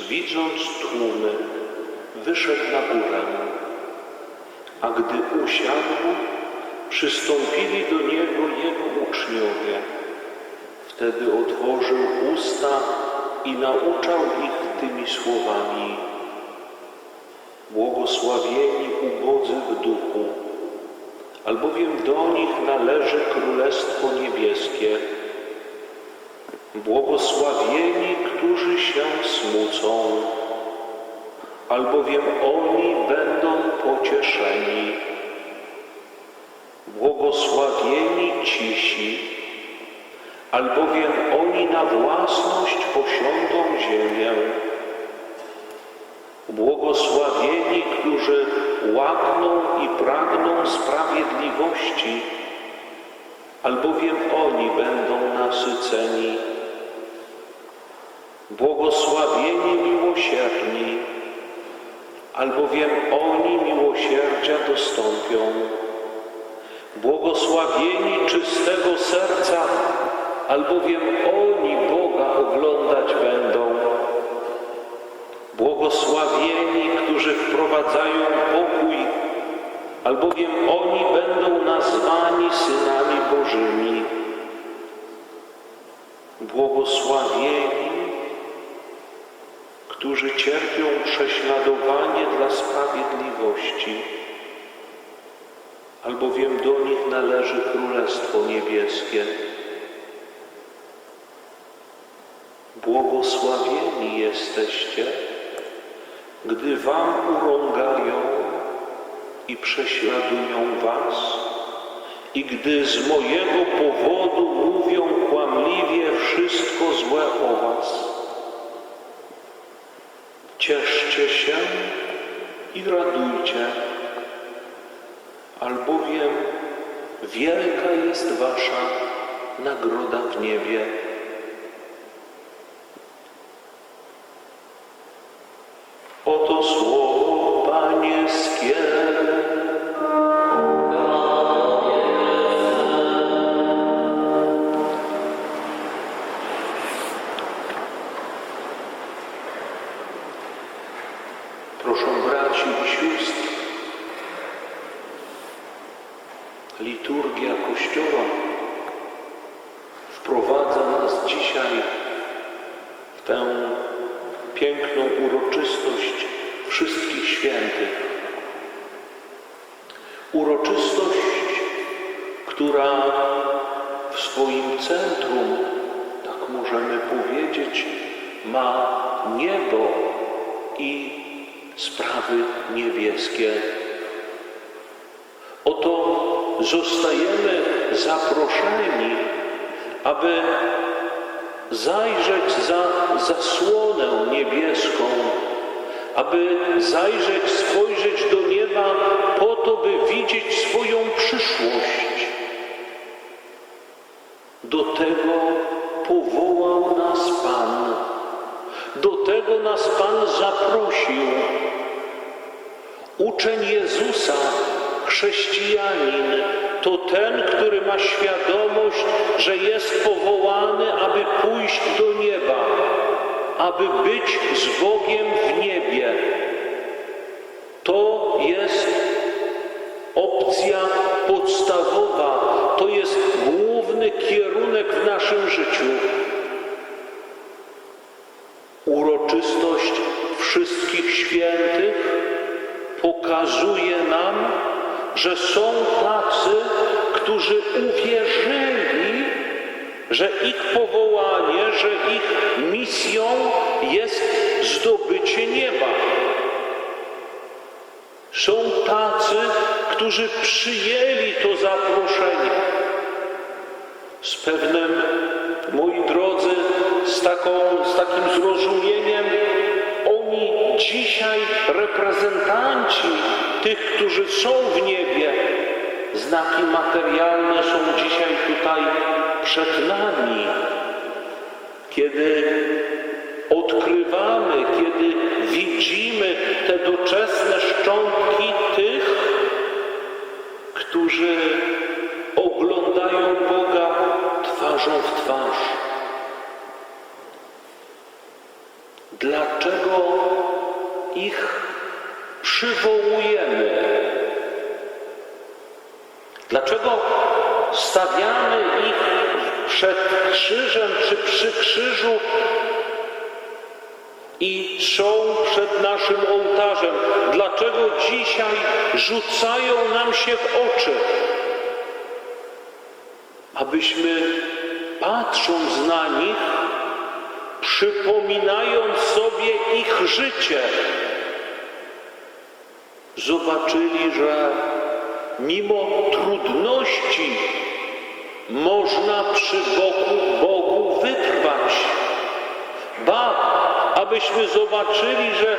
widząc tłumy, wyszedł na górę, a gdy usiadł, przystąpili do Niego Jego uczniowie. Wtedy otworzył usta i nauczał ich tymi słowami. Błogosławieni ubodzy w duchu, albowiem do nich należy Królestwo Niebieskie. Błogosławieni, którzy się smucą, albowiem oni będą pocieszeni. Błogosławieni cisi, albowiem oni na własność posiądą ziemię. Błogosławieni, którzy łakną i pragną sprawiedliwości, albowiem oni będą nasyceni. Błogosławieni miłosierni, albowiem oni miłosierdzia dostąpią. Błogosławieni czystego serca, albowiem oni Boga oglądać będą. Błogosławieni, którzy wprowadzają pokój, albowiem oni będą nazwani synami Bożymi. Błogosławieni, którzy cierpią prześladowanie dla sprawiedliwości, albowiem do nich należy Królestwo Niebieskie. Błogosławieni jesteście, gdy wam urągają i prześladują was, i gdy z mojego powodu mówią kłamliwie wszystko złe o was. Cieszcie się i radujcie, albowiem wielka jest wasza nagroda w niebie. Liturgia Kościoła wprowadza nas dzisiaj w tę piękną uroczystość wszystkich świętych. Uroczystość, która w swoim centrum, tak możemy powiedzieć, ma niebo i sprawy niebieskie. Zostajemy zaproszeni, aby zajrzeć za zasłonę niebieską, aby zajrzeć, spojrzeć do nieba po to, by widzieć swoją przyszłość. Do tego powołał nas Pan. Do tego nas Pan zaprosił. Uczeń Jezusa, chrześcijanin, to ten, który ma świadomość, że jest powołany, aby pójść do nieba, aby być z Bogiem w niebie. To jest opcja podstawowa, że są tacy, którzy uwierzyli, że ich powołanie, że ich misją jest zdobycie nieba. Są tacy, którzy przyjęli to zaproszenie. Z pewnym, moi drodzy, z, taką, z takim zrozumieniem, oni dzisiaj reprezentanci tych, którzy są w niebie, znaki materialne są dzisiaj tutaj przed nami, kiedy odkrywamy, kiedy widzimy te doczesne szczątki tych, którzy oglądają Boga twarzą w twarz. Dlaczego ich przywołujemy? Dlaczego stawiamy ich przed krzyżem czy przy krzyżu i są przed naszym ołtarzem? Dlaczego dzisiaj rzucają nam się w oczy? Abyśmy patrząc na nich, przypominając sobie ich życie, zobaczyli, że mimo trudności można przy Bogu, Bogu wytrwać. Ba, abyśmy zobaczyli, że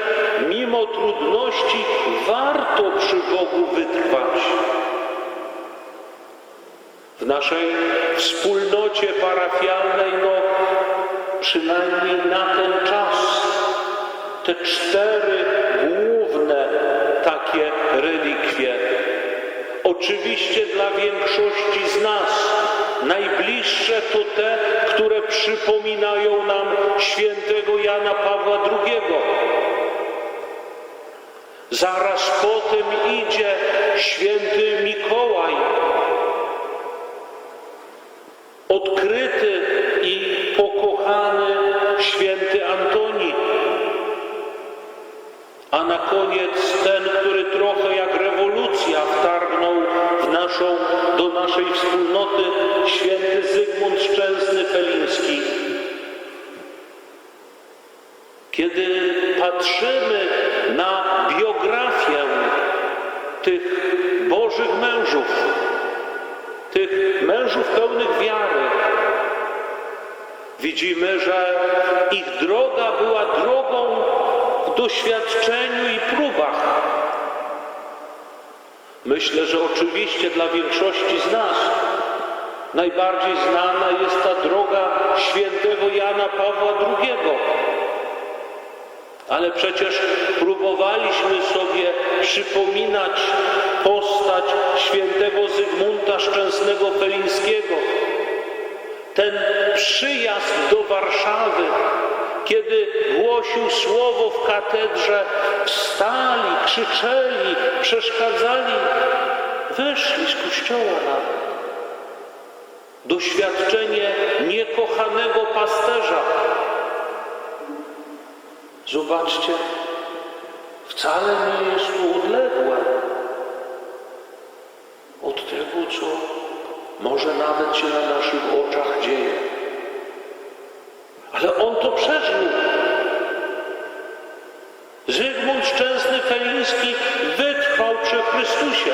mimo trudności warto przy Bogu wytrwać. W naszej wspólnocie parafialnej, no przynajmniej na ten czas, te cztery główne takie relikwie. Oczywiście dla większości z nas najbliższe to te, które przypominają nam świętego Jana Pawła II. Zaraz potem idzie święty Mikołaj, odkryty i pokochany A na koniec ten, który trochę jak rewolucja wtargnął w naszą, do naszej wspólnoty, święty Zygmunt Szczęsny Feliński. Kiedy patrzymy na biografię tych Bożych mężów, tych mężów pełnych wiary, widzimy, że ich droga była drogą doświadczeniu i próbach. Myślę, że oczywiście dla większości z nas najbardziej znana jest ta droga świętego Jana Pawła II. Ale przecież próbowaliśmy sobie przypominać postać świętego Zygmunta Szczęsnego Felińskiego. Ten przyjazd do Warszawy, kiedy głosił słowo w katedrze, wstali, krzyczeli, przeszkadzali, wyszli z kościoła nawet. Doświadczenie niekochanego pasterza. Zobaczcie, wcale nie jest to odległe od tego, co może nawet się na naszych oczach dzieje. Ale on to przeżył. Zygmunt Szczęsny Feliński wytrwał przy Chrystusie.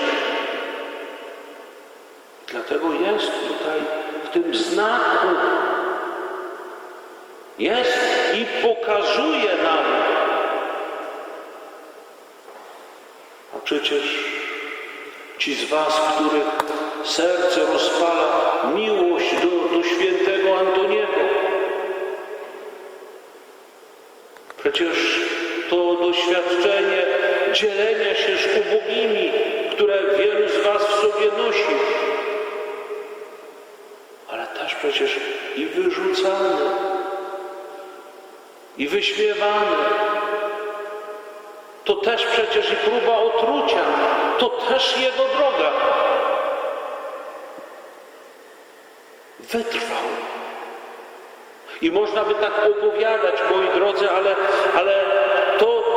Dlatego jest tutaj w tym znaku. Jest i pokazuje nam. A przecież ci z Was, których serce rozpala miłość do, do świętego Antoniego, Przecież to doświadczenie dzielenia się z ubogimi, które wielu z Was w sobie nosi, ale też przecież i wyrzucany, i wyśmiewany. To też przecież i próba otrucia, to też Jego droga. Wytrwał. I można by tak opowiadać, moi drodzy, ale, ale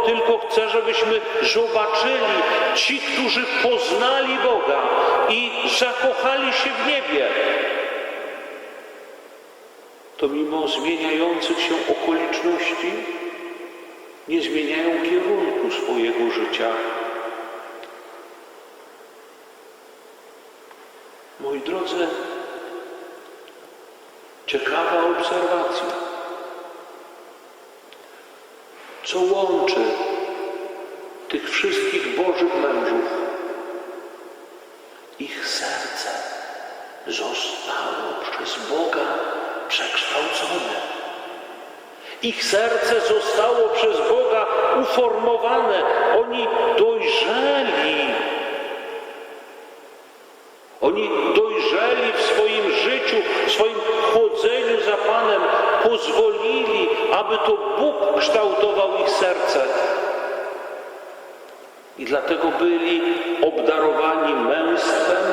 tylko chcę, żebyśmy zobaczyli ci, którzy poznali Boga i zakochali się w niebie. To mimo zmieniających się okoliczności nie zmieniają kierunku swojego życia. Moi drodzy, Ciekawa obserwacja. Co łączy tych wszystkich Bożych mężów? Ich serce zostało przez Boga przekształcone. Ich serce zostało przez Boga uformowane. Oni dojrzeli. Oni dojrzeli w życiu, w swoim chodzeniu za Panem, pozwolili, aby to Bóg kształtował ich serce. I dlatego byli obdarowani męstwem,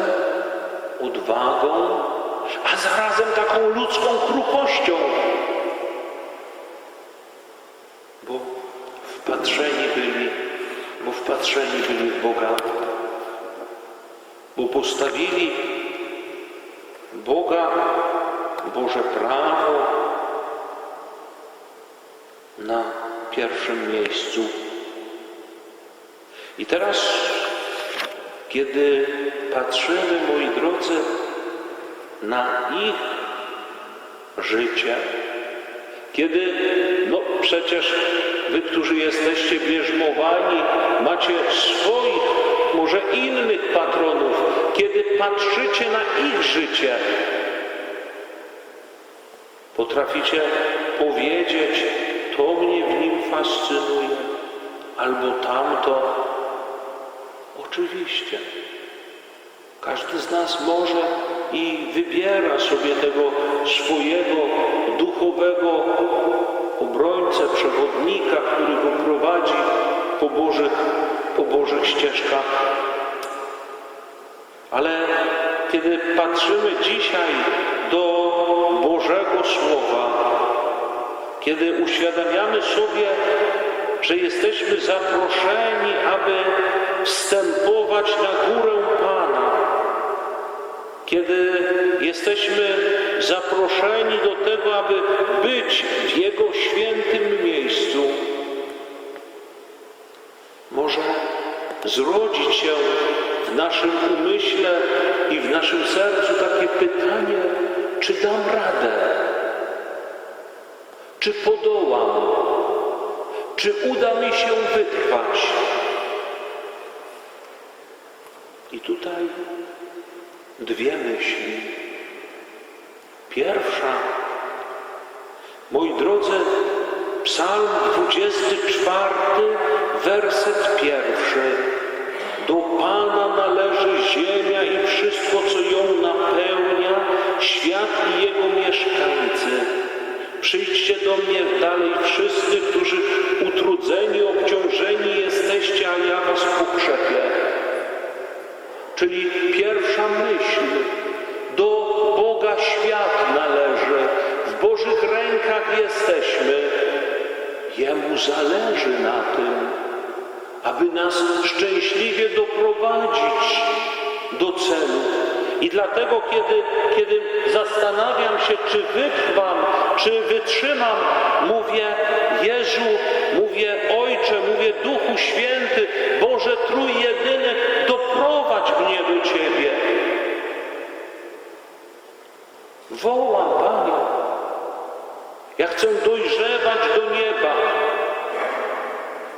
odwagą, a zarazem taką ludzką kruchością. Bo wpatrzeni byli, bo wpatrzeni byli w Boga, bo postawili Boga, Boże prawo na pierwszym miejscu. I teraz, kiedy patrzymy, moi drodzy, na ich życie, kiedy, no przecież wy, którzy jesteście bierzmowani, macie swoich, może innych patronów, kiedy patrzycie na ich życie, potraficie powiedzieć, to mnie w nim fascynuje, albo tamto. Oczywiście. Każdy z nas może i wybiera sobie tego swojego duchowego obrońcę, przewodnika, który go prowadzi po Bożych, po Bożych ścieżkach. Ale kiedy patrzymy dzisiaj do Bożego Słowa, kiedy uświadamiamy sobie, że jesteśmy zaproszeni, aby wstępować na górę Pana, kiedy jesteśmy zaproszeni do tego, aby być w Jego świętym miejscu, może zrodzić się w naszym umyśle i w naszym sercu takie pytanie, czy dam radę, czy podołam, czy uda mi się wytrwać. I tutaj dwie myśli. Pierwsza, moi drodzy, Psalm 24, werset pierwszy. Do Pana należy ziemia i wszystko, co ją napełnia, świat i jego mieszkańcy. Przyjdźcie do mnie dalej wszyscy, którzy utrudzeni, obciążeni jesteście, a ja was pokrzepię. Czyli pierwsza myśl, do Boga świat należy, w Bożych rękach jesteśmy. Jemu zależy na tym, aby nas szczęśliwie doprowadzić do celu. I dlatego, kiedy, kiedy zastanawiam się, czy wytrwam, czy wytrzymam, mówię Jezu, mówię Ojcze, mówię Duchu Święty, Boże Trójjedyny, Ciebie. Wołam, Panie. Ja chcę dojrzewać do nieba.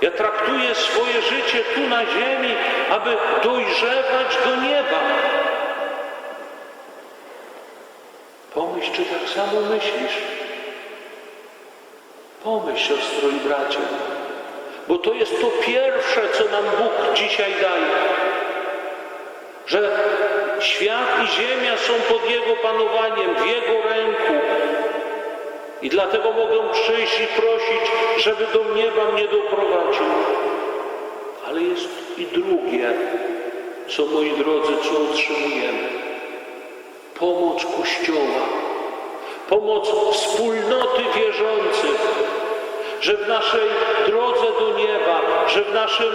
Ja traktuję swoje życie tu na ziemi, aby dojrzewać do nieba. Pomyśl, czy tak samo myślisz. Pomyśl, siostro i bracie, bo to jest to pierwsze, co nam Bóg dzisiaj daje. Że świat i ziemia są pod Jego panowaniem, w Jego ręku. I dlatego mogę przyjść i prosić, żeby do nieba mnie doprowadził. Ale jest i drugie, co moi drodzy, co otrzymujemy. Pomoc Kościoła, pomoc wspólnoty wierzących, że w naszej drodze do nieba, że w naszym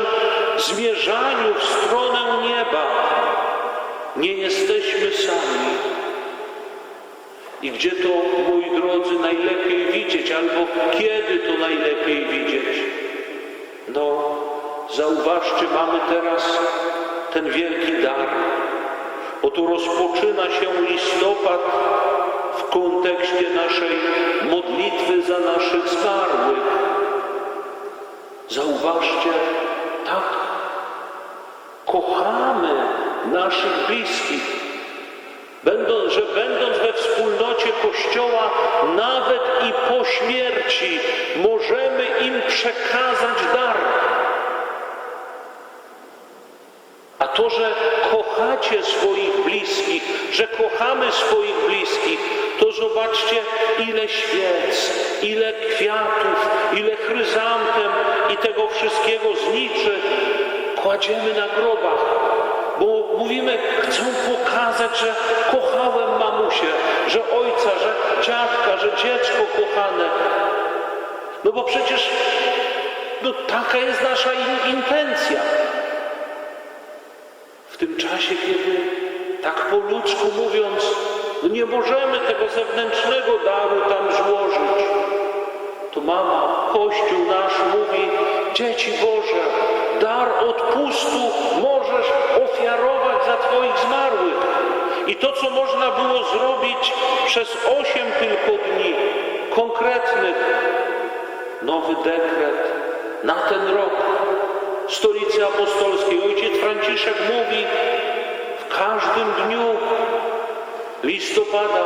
zmierzaniu w stronę nieba nie jesteśmy sami. I gdzie to, moi drodzy, najlepiej widzieć, albo kiedy to najlepiej widzieć? No, zauważcie, mamy teraz ten wielki dar. Oto rozpoczyna się listopad w kontekście naszej modlitwy za naszych zmarłych. Zauważcie, tak kochamy naszych bliskich. że będąc we wspólnocie Kościoła, nawet i po śmierci, możemy im przekazać dar. A to, że kochacie swoich bliskich, że kochamy swoich bliskich, to zobaczcie, ile świec, ile kwiatów, ile chryzantem i tego wszystkiego zniczy kładziemy na grobach. Bo mówimy, chcę pokazać, że kochałem mamusię, że ojca, że dziadka, że dziecko kochane. No bo przecież no, taka jest nasza in- intencja. W tym czasie, kiedy tak po ludzku mówiąc, no nie możemy tego zewnętrznego daru tam złożyć, to mama, Kościół nasz mówi, dzieci Boże, dar odpustu możesz ofiarować za Twoich zmarłych. I to, co można było zrobić przez osiem tylko dni, konkretnych, nowy dekret na ten rok, stolicy apostolskiej. Ojciec Franciszek mówi, w każdym dniu listopada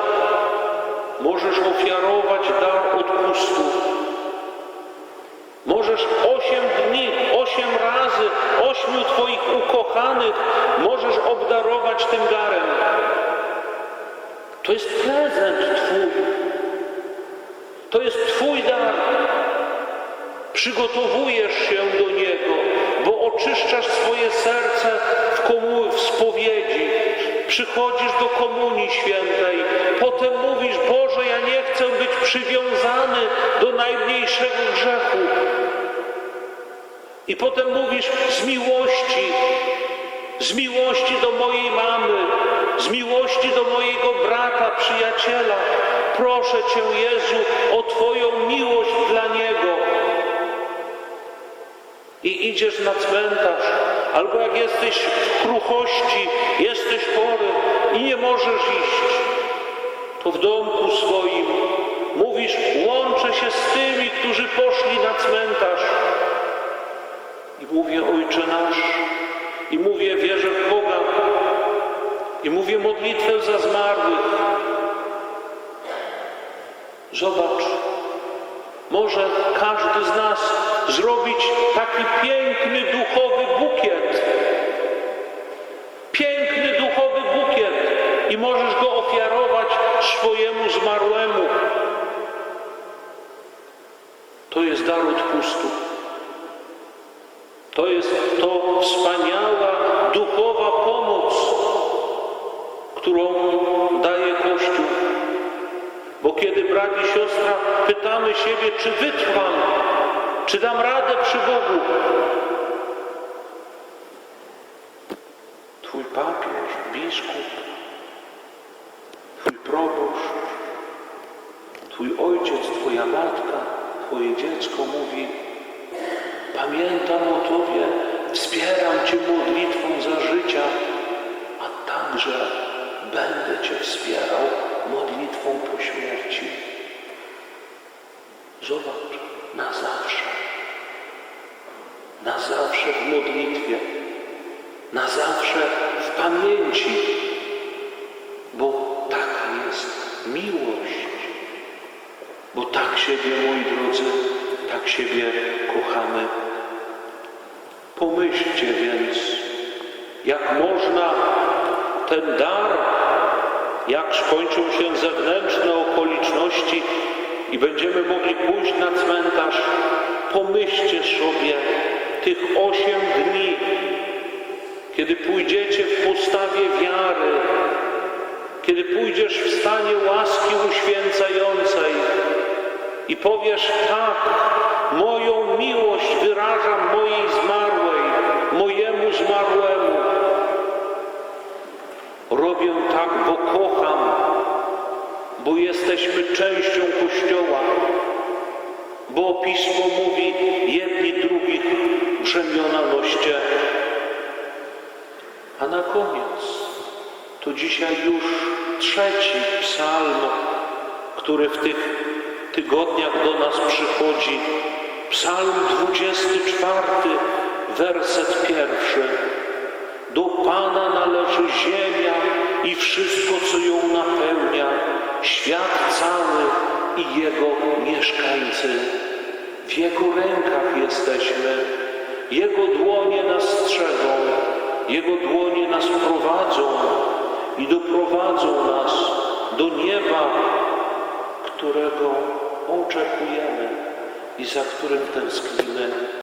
możesz ofiarować dar odpustu. Możesz osiem dni, osiem razy, ośmiu Twoich ukochanych możesz obdarować tym darem. To jest prezent Twój. To jest Twój dar. Przygotowujesz się do Niego, bo oczyszczasz swoje serce w, komu- w spowiedzi. Przychodzisz do Komunii Świętej, potem mówisz, Boże, ja nie chcę być przywiązany do najmniejszego grzechu. I potem mówisz, z miłości, z miłości do mojej mamy, z miłości do mojego brata, przyjaciela, proszę Cię, Jezu, o Twoją miłość dla niego i idziesz na cmentarz, albo jak jesteś w kruchości, jesteś chory i nie możesz iść, to w domku swoim mówisz, łączę się z tymi, którzy poszli na cmentarz. I mówię, Ojcze nasz, i mówię, wierzę w Boga, i mówię modlitwę za zmarłych. Zobacz, może każdy z nas zrobić taki piękny duchowy bukiet. Piękny duchowy bukiet i możesz go ofiarować swojemu zmarłemu. To jest dar odpustu. To jest to wspaniała duchowa pomoc, którą daje Kościół. Bo kiedy brat i siostra pytamy siebie, czy wytrwam, czy dam radę przy Bogu, Twój papież, biskup, Twój proboszcz, Twój ojciec, Twoja matka, Twoje dziecko mówi, pamiętam o Tobie, wspieram Cię modlitwą za życia, a także będę Cię wspierał modlitwą po śmierci. Zobacz, na zawsze. Na zawsze w modlitwie. Na zawsze w pamięci. Bo taka jest miłość. Bo tak siebie, moi drodzy, tak siebie kochamy. Pomyślcie więc, jak można ten dar jak skończą się zewnętrzne okoliczności i będziemy mogli pójść na cmentarz, pomyślcie sobie tych osiem dni, kiedy pójdziecie w postawie wiary, kiedy pójdziesz w stanie łaski uświęcającej i powiesz tak, moją miłość wyrażam mojej zmarłej, zmarłemu. Robię tak, bo kocham, bo jesteśmy częścią Kościoła, bo Pismo mówi jedni drugich brzemiona noście. A na koniec to dzisiaj już trzeci psalm, który w tych tygodniach do nas przychodzi. Psalm 24, werset pierwszy. Do Pana należy ziemia i wszystko, co ją napełnia, świat cały i jego mieszkańcy. W Jego rękach jesteśmy. Jego dłonie nas strzegą, Jego dłonie nas prowadzą i doprowadzą nas do nieba, którego oczekujemy i za którym tęsknimy.